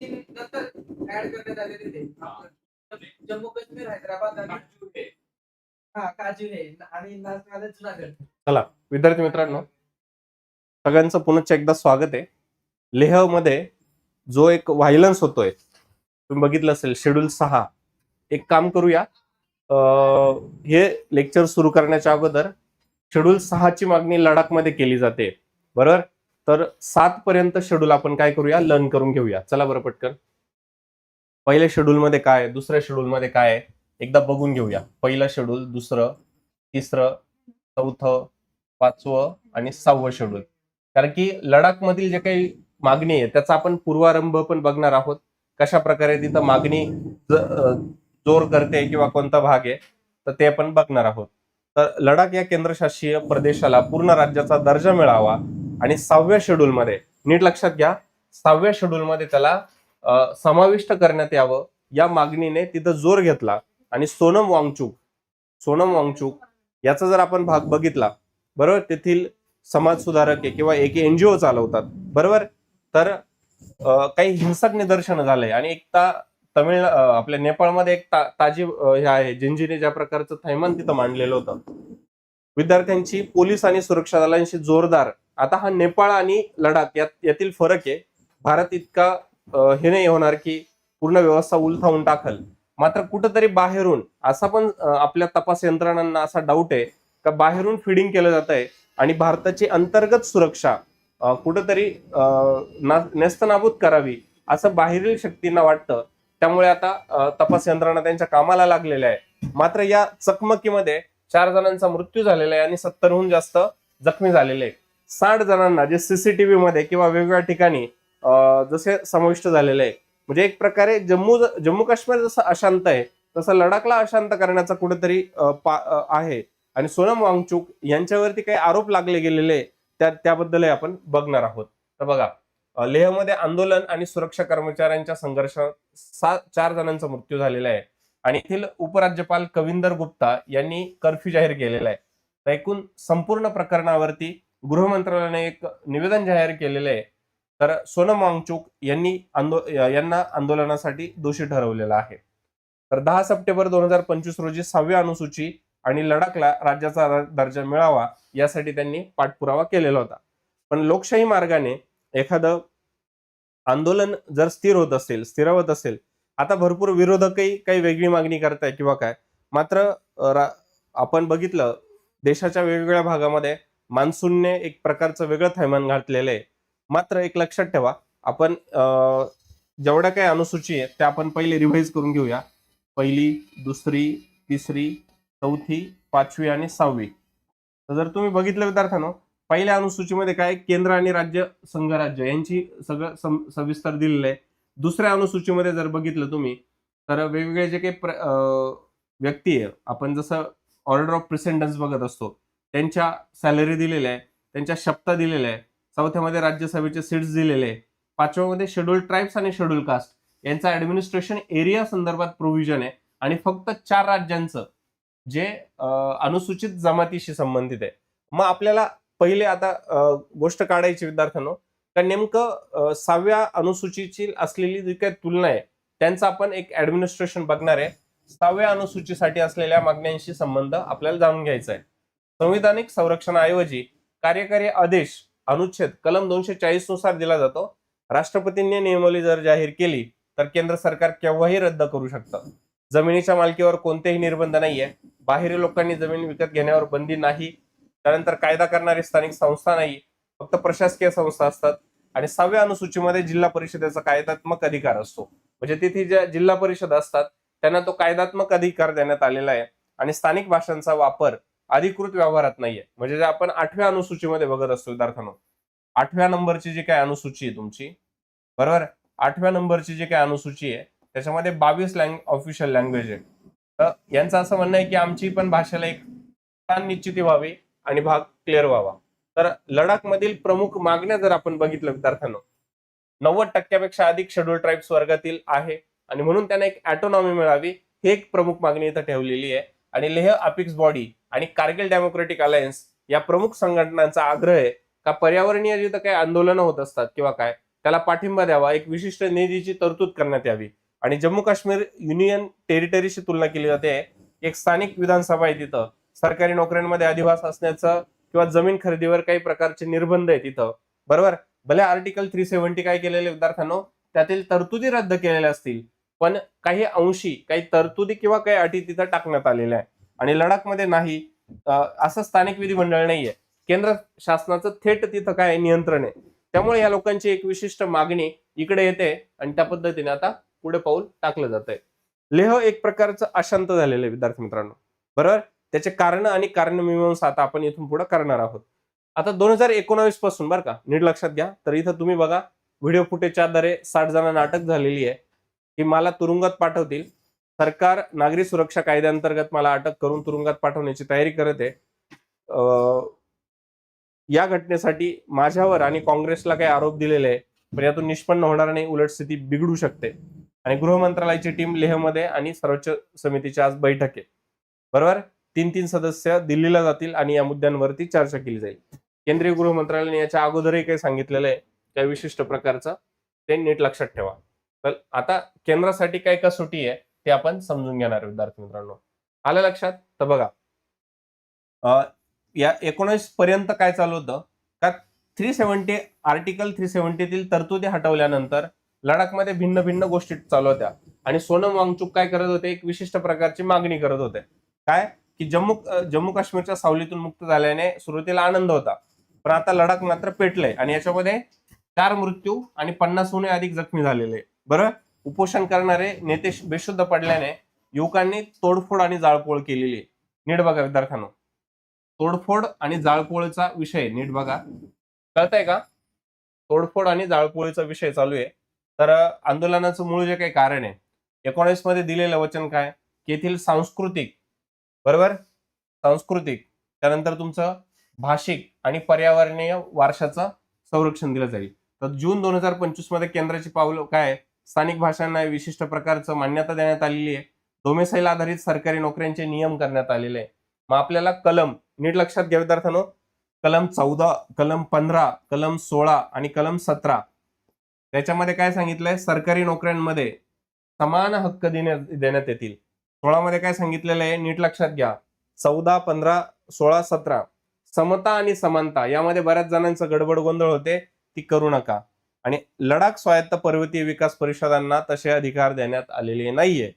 नंतर ऍड करण्यात ते जम्मू काश्मीर हैदराबाद आणि हा काजू हे आणि नाचणारे विद्यार्थी मित्रांनो सगळ्यांचं पुन्हा एकदा स्वागत आहे. लेहमध्ये जो एक व्हायलन्स होतोय तुम्ही बघितलं असेल शेड्यूल सहा. एक काम करूया. हे लेक्चर सुरू करण्याच्या अगोदर शेड्यूल सहाची मागणी लडाखमध्ये केली जाते. बरोबर? तर सात पर्यंत शेड्यूल आपण काय करूया? लर्न करून घेऊया. चला बरं पटकन. पहिल्या शेड्यूल मध्ये काय? दुसऱ्या शेड्यूल मध्ये काय? आहे, एकदा बघून घेऊया. पहिलं शेड्यूल दुसरं तिसरं चौथं पाचवं आणि सहावं शेड्यूल. कारण की लडाख मधील जे काही मागणी आहे त्याचा आपण पूर्वारंभ पण बघणार आहोत. कशा प्रकारे तिथं मागणी जोर करते किंवा कोणता भाग आहे तर ते आपण बघणार आहोत. तर लडाख या केंद्रशासित प्रदेशाला पूर्ण राज्याचा दर्जा मिळावा आणि सहाव्या शेड्यूलमध्ये नीट लक्षात घ्या सहाव्या शेड्यूलमध्ये त्याला समाविष्ट करण्यात यावं. या मागणीने तिथं जोर घेतला आणि सोनम वांगचूक सोनम वांगचूक याचा जर आपण भाग बघितला बरोबर तेथील समाजसुधारक आहे किंवा एक एनजीओ चालवतात बरोबर? तर काही हिंसक निदर्शन झालंय. आणि एकता तमिळ आपल्या नेपाळमध्ये एक ता, ताजी हे आहे जिंजीने ज्या प्रकारचं थैमान तिथं मांडलेलं होतं. विद्यार्थ्यांची पोलीस आणि सुरक्षा दलांशी जोरदार आता हा नेपाळ आणि लडाख यात यातील फरक आहे. भारत इतका हे नाही होणार की पूर्ण व्यवस्था उलथावून टाकल. मात्र कुठंतरी बाहेरून असा पण आपल्या तपास यंत्रणांना असा डाऊट आहे का बाहेरून फिडिंग केलं जात आहे आणि भारताची अंतर्गत सुरक्षा कुठंतरी ना- नेस्तनाबूत करावी असं बाहेरील शक्तींना वाटतं. त्यामुळे आता तपास यंत्रणा त्यांच्या कामाला लागलेल्या आहे मात्र या चकमकीमध्ये चार जणांचा मृत्यू झालेला आहे आणि सत्तरहून जास्त जखमी झालेले आहे साठ जणांना जे सीसीटीव्ही मध्ये किंवा वेगवेगळ्या ठिकाणी जसे समाविष्ट झालेले आहे म्हणजे एक प्रकारे जम्मू जम्मू काश्मीर जसं अशांत आहे तसं लडाखला अशांत करण्याचा कुठेतरी पा- आहे. आणि सोनम वांगचूक यांच्यावरती काही आरोप लागले गेलेले त्या त्याबद्दलही आपण बघणार आहोत. तर बघा लेहमध्ये आंदोलन आणि सुरक्षा कर्मचाऱ्यांच्या संघर्षात सात चार जणांचा मृत्यू झालेला आहे. आणि येथील उपराज्यपाल कविंदर गुप्ता यांनी कर्फ्यू जाहीर केलेला आहे. तर एकूण संपूर्ण प्रकरणावरती गृह मंत्रालयाने एक निवेदन जाहीर केलेलं आहे. तर सोनम वांगचूक यांनी आंदो यांना आंदोलनासाठी दोषी ठरवलेला आहे. तर दहा सप्टेंबर दोन हजार पंचवीस रोजी सहाव्या अनुसूची आणि लडाखला राज्याचा दर्जा मिळावा यासाठी त्यांनी पाठपुरावा केलेला होता. पण लोकशाही मार्गाने एखादं आंदोलन जर स्थिर होत असेल स्थिरावत असेल आता भरपूर विरोधकही काही वेगळी मागणी करताय किंवा काय. मात्र आपण बघितलं देशाच्या वेगवेगळ्या भागामध्ये मान्सूनने एक प्रकारचं वेगळं थैमान घातलेलं आहे. मात्र एक लक्षात ठेवा आपण जेवढ्या काही अनुसूची आहेत त्या आपण पहिले रिव्हाइज करून घेऊया. पहिली दुसरी तिसरी चौथी पाचवी आणि सहावी. जर तुम्ही बघितलं विद्यार्थ्यांनो पहिल्या अनुसूचीमध्ये काय केंद्र आणि राज्य संघराज्य यांची सगळं सम- सविस्तर दिलेलं आहे. दुसऱ्या अनुसूचीमध्ये जर बघितलं तुम्ही तर वेगवेगळे जे काही प्र- व्यक्ती आहे आपण जसं ऑर्डर ऑफ प्रिसेंडन्स बघत असतो त्यांच्या सॅलरी दिलेल्या आहे त्यांच्या शप्ता दिलेल्या आहे चौथ्यामध्ये राज्यसभेचे सीट्स दिलेले आहे पाचव्यामध्ये शेड्यूल ट्राईब्स आणि शेड्यूल कास्ट यांचा ऍडमिनिस्ट्रेशन एरिया संदर्भात प्रोव्हिजन आहे आणि फक्त चार राज्यांचं जे अनुसूचित जमातीशी संबंधित आहे. मग आपल्याला पहिले आता गोष्ट काढायची विद्यार्थ्यांनो. का नेमकं सहाव्या अनुसूचीची असलेली जी काही तुलना आहे त्यांचं आपण एक ऍडमिनिस्ट्रेशन बघणार आहे. सहाव्या अनुसूचीसाठी असलेल्या मागण्यांशी संबंध आपल्याला जाणून घ्यायचा आहे. संविधानिक संरक्षणाऐवजी कार्यकारी आदेश अनुच्छेद कलम दोनशे चाळीसनुसार दिला जातो. राष्ट्रपतींनी नियमावली जर जाहीर केली तर केंद्र सरकार केव्हाही रद्द करू शकतं. जमिनीच्या मालकीवर कोणतेही निर्बंध नाहीये. बाहेरील लोकांनी जमीन विकत घेण्यावर बंदी नाही त्यानंतर कायदा करणारी स्थानिक संस्था नाही फक्त प्रशासकीय संस्था असतात. आणि सहाव्या अनुसूचीमध्ये जिल्हा परिषदेचा कायदात्मक अधिकार असतो. म्हणजे तिथे ज्या जिल्हा परिषद असतात त्यांना तो कायदात्मक अधिकार देण्यात आलेला आहे. आणि स्थानिक भाषांचा वापर अधिकृत व्यवहारात नाहीये. म्हणजे जे आपण आठव्या अनुसूचीमध्ये बघत असतो विद्यार्थ्यांनो. आठव्या नंबरची जी काय अनुसूची आहे तुमची बरोबर आठव्या नंबरची जी काय अनुसूची आहे त्याच्यामध्ये बावीस लँग ऑफिशियल लँग्वेज आहे. यांचं असं म्हणणं आहे की आमची पण भाषेला एक स्थान निश्चिती व्हावी आणि भाग क्लिअर व्हावा. तर लडाख मधील प्रमुख मागण्या जर आपण बघितलं विद्यार्थ्यांनो नव्वद टक्क्यापेक्षा अधिक शेड्यूल ट्राईब्स वर्गातील आहे आणि म्हणून त्यांना एक ऍटोनॉमी मिळावी ही एक प्रमुख मागणी इथं ठेवलेली आहे. आणि लेह अपिक्स बॉडी आणि कारगिल डेमोक्रेटिक अलायन्स या प्रमुख संघटनांचा आग्रह आहे का पर्यावरणीय जिथं काही आंदोलनं होत असतात किंवा काय त्याला पाठिंबा द्यावा एक विशिष्ट निधीची तरतूद करण्यात यावी. आणि जम्मू काश्मीर युनियन टेरिटरीशी तुलना केली जाते. एक स्थानिक विधानसभा आहे तिथं. सरकारी नोकऱ्यांमध्ये अधिवास असण्याचं किंवा जमीन खरेदीवर काही प्रकारचे निर्बंध आहे तिथं. बरोबर? भले आर्टिकल थ्री सेव्हन्टी काय केलेले विद्यार्थ्यांनो त्यातील तरतुदी रद्द केलेल्या असतील. पण काही अंशी काही तरतुदी किंवा काही अटी तिथं टाकण्यात आलेल्या आहे आणि लडाखमध्ये नाही. असं स्थानिक विधिमंडळ नाहीये. केंद्र शासनाचं थेट तिथं काय नियंत्रण आहे? त्यामुळे या लोकांची एक विशिष्ट मागणी इकडे येते आणि त्या पद्धतीने आता पुढे पाऊल टाकलं जात आहे लेह एक प्रकारचं अशांत झालेलं आहे विद्यार्थी मित्रांनो. बरोबर? त्याचे कारण आणि कारणमीमांसा आता आपण इथून पुढे करणार आहोत. आता दोन हजार एकोणावीसपासून बरं का नीट लक्षात घ्या. तर इथं तुम्ही बघा व्हिडिओ फुटेजच्या आधारे साठ जणांना अटक झालेली आहे. की मला तुरुंगात पाठवतील. सरकार नागरी सुरक्षा कायद्याअंतर्गत मला अटक करून तुरुंगात पाठवण्याची तयारी करत आहे. या घटनेसाठी माझ्यावर आणि काँग्रेसला काही आरोप दिलेले आहे पण यातून निष्पन्न होणार नाही उलट स्थिती बिघडू शकते. आणि गृह मंत्रालयाची टीम लेहमध्ये आणि सर्वोच्च समितीची आज बैठक आहे बरोबर? तीन तीन सदस्य दिल्लीला जातील आणि या मुद्द्यांवरती चर्चा केली जाईल. केंद्रीय गृह मंत्रालयाने याच्या अगोदरही काही सांगितलेलं आहे. त्या विशिष्ट प्रकारचं. ते नीट लक्षात ठेवा. तर आता केंद्रासाठी काय कसोटी आहे ते आपण समजून घेणार विद्यार्थी मित्रांनो. आलं लक्षात? तर बघा. या एकोणीस पर्यंत काय चालू होतं? का थ्री सेव्हन्टी आर्टिकल थ्री सेव्हन्टीतील तरतुदी हटवल्यानंतर लडाखमध्ये भिन्न भिन्न गोष्टी चालू होत्या. आणि सोनम वांगचूक काय करत होते? एक विशिष्ट प्रकारची मागणी करत होते. काय? की जम्मू जम्मू काश्मीरच्या सावलीतून मुक्त झाल्याने सुरुवातीला आनंद होता. पण आता लडाख मात्र पेटलंय. आणि याच्यामध्ये चार मृत्यू आणि पन्नासहून अधिक जखमी झालेले. बरं? उपोषण करणारे नेते बेशुद्ध पडल्याने युवकांनी तोडफोड आणि जाळपोळ केलेली. आहे नीट बघा विद्यार्थ्यांनो. तोडफोड आणि जाळपोळीचा विषय नीट बघा. कळतंय का? तोडफोड आणि जाळपोळीचा विषय चालू आहे. तर आंदोलनाचं मूळ जे काही कारण आहे एकोणीसमध्ये दिलेलं वचन काय? की येथील सांस्कृतिक बरोबर? सांस्कृतिक त्यानंतर तुमचं भाषिक आणि पर्यावरणीय वारशाचं संरक्षण दिलं जाईल. तर जून दोन हजार पंचवीसमध्ये केंद्राची पावलं काय? स्थानिक भाषांना विशिष्ट प्रकारचं मान्यता देण्यात आलेली आहे. डोमेसाईल आधारित सरकारी नोकऱ्यांचे नियम करण्यात आलेले आहे. मग आपल्याला कलम नीट लक्षात घ्या विद्यार्थ्यांनो. कलम चौदा कलम पंधरा कलम सोळा आणि कलम सतरा त्याच्यामध्ये काय सांगितलंय? सरकारी नोकऱ्यांमध्ये समान हक्क देण्यात देण्यात येतील. सोळामध्ये काय सांगितलेलं आहे? नीट लक्षात घ्या. चौदा पंधरा सोळा सतरा. समता आणि समानता यामध्ये बऱ्याच जणांचं गडबड गोंधळ होते. ती करू नका. आणि लडाख स्वायत्त पर्वतीय विकास परिषदांना तसे अधिकार देण्यात आलेले नाहीये.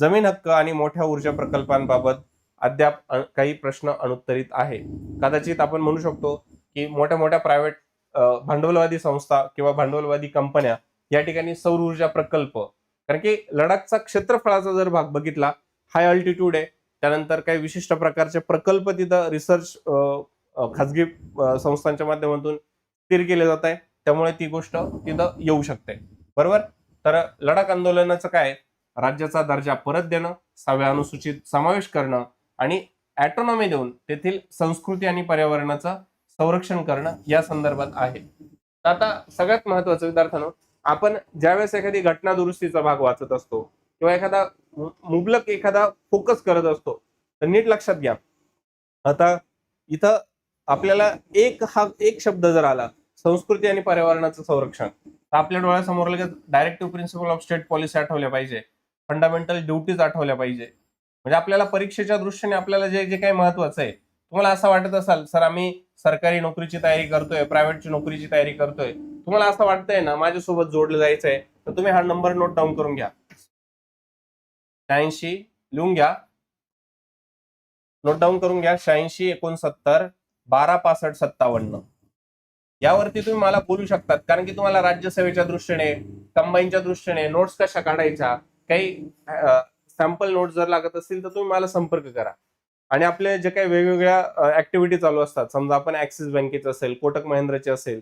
जमीन हक्क आणि मोठ्या ऊर्जा प्रकल्पांबाबत अद्याप काही प्रश्न अनुत्तरित आहे. कदाचित आपण म्हणू शकतो की मोठ्या मोठ्या प्रायव्हेट भांडवलवादी संस्था किंवा भांडवलवादी कंपन्या या ठिकाणी सौर ऊर्जा प्रकल्प. कारण की लडाखचा क्षेत्रफळाचा जर भाग बघितला हाय अल्टिट्यूड आहे त्यानंतर काही विशिष्ट प्रकारचे प्रकल्प तिथं रिसर्च खाजगी संस्थांच्या माध्यमातून स्थिर केले जात आहे. त्यामुळे ती गोष्ट तिथं येऊ शकते. बरोबर? तर लडाख आंदोलनाचं काय राज्याचा दर्जा परत देणं सहाव्या अनुसूचित समावेश करणं आणि ऍटोनॉमी देऊन तेथील संस्कृती आणि पर्यावरणाचा संरक्षण करणं या संदर्भात आहे. आता सगळ्यात महत्वाचं विद्यार्थ्यांनो आपण ज्यावेळेस एखादी घटना दुरुस्तीचा भाग वाचत असतो किंवा एखादा मुबलक एखादा फोकस करत असतो तर नीट लक्षात घ्या. आता इथं आपल्याला एक हा एक शब्द जर आला संस्कृती आणि पर्यावरणाचं संरक्षण तर आपल्या डोळ्यासमोर लगेच directive principle of state policy आठवल्या पाहिजे. फंडामेंटल ड्युटीज आठवल्या पाहिजे. म्हणजे आपल्याला परीक्षेच्या दृष्टीने आपल्याला जे जे काही महत्वाचं आहे तुम्हाला असं वाटत असाल सर आम्ही सरकारी नोकरीची तयारी करतोय प्रायव्हेटची नोकरीची तयारी करतोय. तुम्हाला असं वाटतंय ना माझ्यासोबत जोडलं जायचंय तर तुम्ही हा नंबर नोट डाऊन करून घ्या. शहाऐंशी लिहून घ्या. नोट डाऊन करून घ्या. शहाऐंशी एकोणसत्तर बारा पासष्ट सत्तावन्न. यावरती तुम्ही मला बोलू शकतात कारण की तुम्हाला राज्यसेवेच्या दृष्टीने कंबाईनच्या दृष्टीने नोट्स कशा काढायच्या काही सॅम्पल नोट जर लागत असतील तर तुम्ही मला संपर्क करा. आणि आपले जे काही वेगवेगळ्या ऍक्टिव्हिटी चालू असतात समजा आपण ऍक्सिस बँकेचे असेल कोटक महिंद्राचे असेल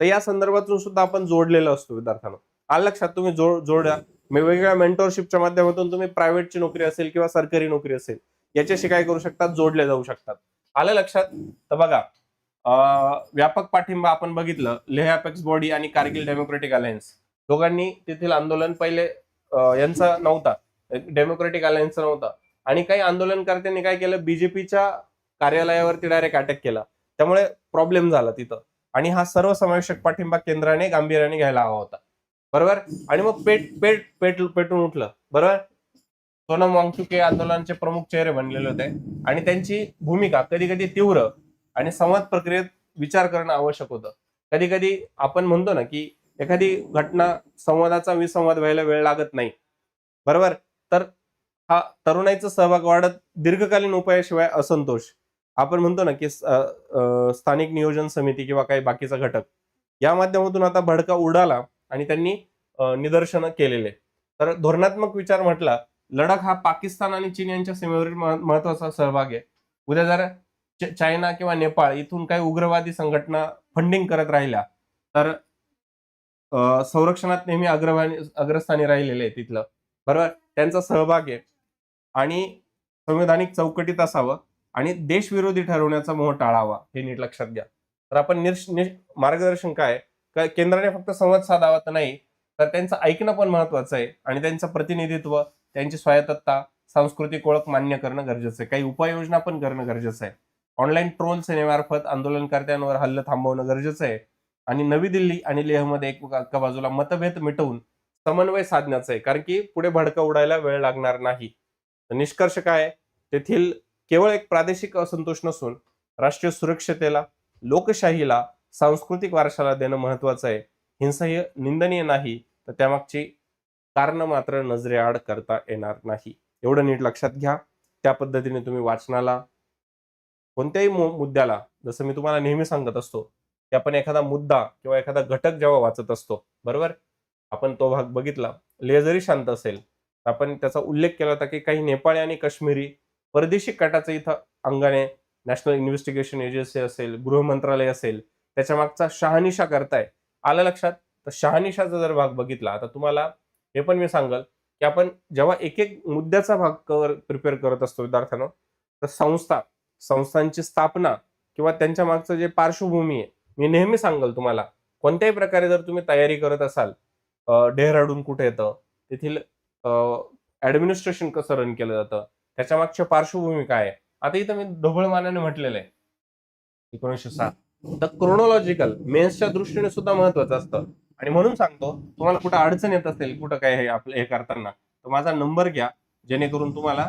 तर या संदर्भातून सुद्धा आपण जोडलेलं असतो विद्यार्थ्यांना. आलं लक्षात तुम्ही? जोड जोडा. वेगवेगळ्या मेंटोरशिपच्या माध्यमातून तुम्ही प्रायव्हेटची नोकरी असेल किंवा सरकारी नोकरी असेल याच्याशी काय करू शकतात? जोडले जाऊ शकतात. आलं लक्षात? तर बघा व्यापक पाठिंबा आपण बघितलं लेह अपेक्स बॉडी आणि कारगिल डेमोक्रेटिक अलायन्स. दोघांनी तेथील आंदोलन पहिले यांचा नव्हता. डेमोक्रेटिक अलायन्सचा नव्हता. आणि काही आंदोलनकर्त्यांनी काय केलं? बीजेपीच्या कार्यालयावरती डायरेक्ट अटॅक केला. त्यामुळे प्रॉब्लेम झाला तिथं. आणि हा सर्वसमावेशक पाठिंबा केंद्राने गांभीर्याने घ्यायला हवा होता. बरोबर? आणि मग पेट पेट पेट पेटून उठलं. बरोबर? सोनम वांगचुके आंदोलनाचे प्रमुख चेहरे बनलेले होते. आणि त्यांची भूमिका कधी कधी तीव्र आणि संवाद प्रक्रियेत विचार करणं आवश्यक होतं. कधी कधी आपण म्हणतो ना की एखादी घटना संवादाचा विसंवाद व्हायला वेळ लागत नाही. बरोबर? तर हा तरुणाईचा सहभाग वाढत दीर्घकालीन उपायाशिवाय असंतोष. आपण म्हणतो ना की स्थानिक नियोजन समिती किंवा काही बाकीचा घटक या माध्यमातून आता भडका उडाला आणि त्यांनी निदर्शनं केलेले. तर धोरणात्मक विचार म्हटला लडाख हा पाकिस्तान आणि चीन यांच्या सीमेवरील महत्त्वाचा सहभाग आहे. उद्या जर चायना किंवा नेपाळ इथून काही उग्रवादी संघटना फंडिंग करत राहिल्या तर संरक्षणात नेहमी अग्रभानी अग्रस्थानी राहिलेले आहे तिथलं बरोबर? त्यांचा सहभाग आहे. आणि संवैधानिक चौकटीत असावं आणि देशविरोधी ठरवण्याचा मोह टाळावा हे नीट लक्षात घ्या. तर आपण निर्श निश- मार्गदर्शन काय का केंद्राने फक्त संवाद साधावा तर नाही तर त्यांचं ऐकणं पण महत्वाचं आहे आणि त्यांचं प्रतिनिधित्व त्यांची स्वायत्तता सांस्कृतिक ओळख मान्य करणं गरजेचं आहे. काही उपाययोजना पण करणं गरजेचं आहे. ऑनलाईन ट्रोल सेनेमार्फत आंदोलनकर्त्यांवर हल्ल थांबवणं गरजेचं आहे आणि नवी दिल्ली आणि लेहमध्ये एक बाजूला मतभेद मिटवून समन्वय साधण्याचं आहे. कारण की पुढे भडकं उडायला वेळ लागणार नाही. तर निष्कर्ष काय तेथील केवळ एक प्रादेशिक असंतोष नसून राष्ट्रीय सुरक्षतेला लोकशाहीला सांस्कृतिक वारशाला देणं महत्वाचं आहे. हिंसा ही निंदनीय नाही तर त्यामागची कारण मात्र नजरेआड करता येणार नाही. एवढं नीट लक्षात घ्या. त्या पद्धतीने तुम्ही वाचनाला कोणत्याही मु- मुद्द्याला जसं मी तुम्हाला नेहमी सांगत असतो की आपण एखादा मुद्दा किंवा एखादा घटक जेव्हा वाचत असतो बरोबर? आपण तो भाग बघितला लेह जरी शांत असेल. आपण त्याचा उल्लेख केला होता की काही नेपाळी आणि काश्मीरी परदेशी कटाचं इथं अंगाने नॅशनल इन्व्हेस्टिगेशन एजन्सी असेल गृह मंत्रालय असेल त्याच्या मागचा शहानिशा करताय. आलं लक्षात? तर शहानिशाचा जर भाग बघितला आता तुम्हाला हे पण मी सांगल की आपण जेव्हा एक एक मुद्द्याचा भाग कवर प्रिपेअर करत असतो विद्यार्थ्यांना तर संस्था संस्थांची स्थापना किंवा त्यांच्या मागचं जे पार्श्वभूमी आहे मी नेहमी सांगल तुम्हाला कोणत्याही प्रकारे जर तुम्ही तयारी करत असाल डेहराडून कुठे येतं तेथील ऍडमिनिस्ट्रेशन कसं रन केलं जातं? त्याच्या मागच्या पार्श्वभूमी काय? आहे आता इथं मी ढोबळ मानाने म्हटलेलं आहे. एकोणीसशे सात. तर क्रोनॉलॉजिकल मेन्सच्या दृष्टीने सुद्धा महत्वाचं असतं. आणि म्हणून सांगतो तुम्हाला कुठं अडचण येत असेल कुठं काय हे आपलं हे करताना तर माझा नंबर घ्या. जेणेकरून तुम्हाला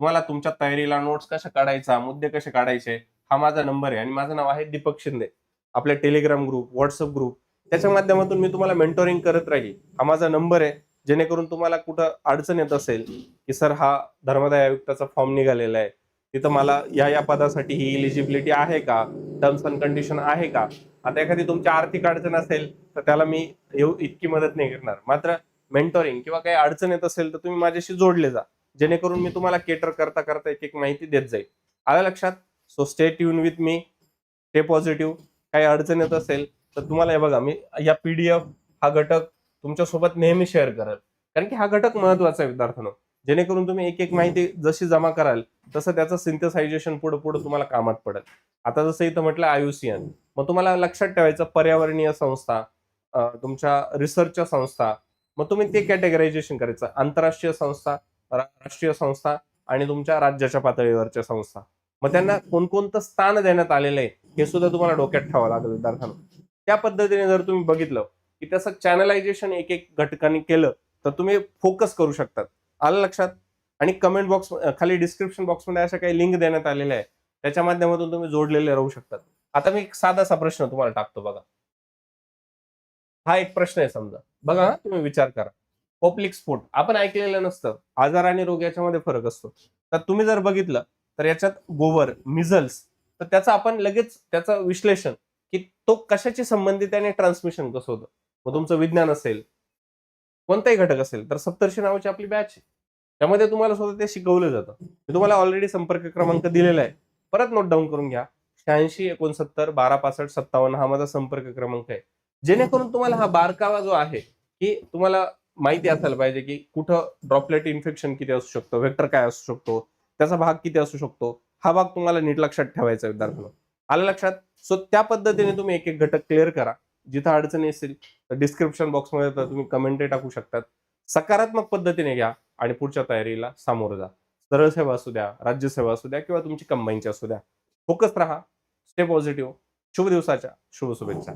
तुम्हाला तुमच्या तयारीला नोट्स कशा काढायचा मुद्दे कसे काढायचे हा माझा नंबर आहे. आणि माझं नाव आहे दीपक शिंदे. आपले टेलिग्राम ग्रुप व्हॉट्सअप ग्रुप त्याच्या माध्यमातून मी तुम्हाला मेंटोरिंग करत राहील. हा माझा नंबर आहे. जेणेकरून तुम्हाला कुठं अडचण येत असेल की सर हा धर्मदाय आयुक्ताचा फॉर्म निघालेला आहे. तिथं मला या या पदासाठी ही इलिजिबिलिटी आहे का? टर्म्स अँड कंडिशन आहे का? आता एखादी तुमची आर्थिक अडचण असेल तर त्याला मी येऊ इतकी मदत नाही करणार. मात्र मेंटोरिंग किंवा काही अडचण येत असेल तर तुम्ही माझ्याशी जोडले जा. जेणेकरून मी तुम्हाला केटर करता करता एक एक माहिती देत जाईल. आलं लक्षात? So stay tuned with me stay positive काही अडचण येत असेल तर तुम्हाला हे बघा मी या पीडीएफ हा घटक तुमच्यासोबत नेहमी शेअर करेल कारण की हा घटक महत्त्वाचा आहे विद्यार्थ्यांनो. जेणेकरून तुम्ही एक एक माहिती जशी जमा कराल तसं त्याचं सिंथसायझेशन पुढे पुढे तुम्हाला कामात पडेल. आता जसं इथं म्हटलं आयुसियन मग तुम्हाला लक्षात ठेवायचं पर्यावरणीय संस्था तुमच्या रिसर्चच्या संस्था मग तुम्ही ते कॅटेगरायझेशन करायचं. आंतरराष्ट्रीय संस्था राष्ट्रीय संस्था आणि तुमच्या राज्याच्या पातळीवरच्या संस्था. मग त्यांना कोणकोणतं स्थान देण्यात आलेलं आहे हे सुद्धा तुम्हाला डोक्यात ठेवावं लागेल विद्यार्थ्यांना. त्या पद्धतीने जर तुम्ही बघितलं की त्याचं चॅनलायझेशन एक एक घटकाने केलं तर तुम्ही फोकस करू शकतात. आलं लक्षात? आणि कमेंट बॉक्स खाली डिस्क्रिप्शन बॉक्समध्ये अशा काही लिंक देण्यात आलेल्या आहे त्याच्या माध्यमातून तुम्ही जोडलेले राहू शकतात. आता मी एक साधासा प्रश्न तुम्हाला टाकतो बघा. हा एक प्रश्न आहे समजा. बघा हा, तुम्ही विचार करा. पब्लिक स्फोट आपण ऐकलेलं नसतं. आजार आणि रोग याच्यामध्ये फरक असतो. तर तुम्ही जर बघितलं तर याच्यात गोवर मिझल्स तर त्याचं आपण लगेच त्याचं विश्लेषण की तो कशाशी संबंधित आणि ट्रान्समिशन कसं होतं? मग तुमचं विज्ञान असेल कोणताही घटक असेल तर सप्तर्षी नावाची आपली बॅच आहे. त्यामध्ये तुम्हाला स्वतः ते शिकवलं जातं. मी तुम्हाला ऑलरेडी संपर्क क्रमांक दिलेला आहे. परत नोट डाऊन करून घ्या. शहाऐंशी एकोणसत्तर बारा पासष्ट सत्तावन्न हा माझा संपर्क क्रमांक आहे. जेणेकरून तुम्हाला हा बारकावा जो आहे की तुम्हाला माहिती असायला पाहिजे की कुठं ड्रॉपलेट इन्फेक्शन किती असू शकतो व्हेक्टर काय असू शकतो त्याचा भाग किती असू शकतो हा भाग तुम्हाला नीट लक्षात ठेवायचा विद्यार्थ्यांना. आलं लक्षात? सो त्या पद्धतीने तुम्ही एक एक घटक क्लिअर करा. जिथं अडचणी असतील तर डिस्क्रिप्शन बॉक्समध्ये तर तुम्ही कमेंट टाकू शकतात. सकारात्मक पद्धतीने घ्या आणि पुढच्या तयारीला सामोरं जा. सरळ सेवा असू द्या राज्यसेवा असू द्या किंवा तुमची कंबाईनची असू द्या. फोकस राहा. स्टे पॉझिटिव्ह शुभ दिवसाच्या. शुभ शुभेच्छा.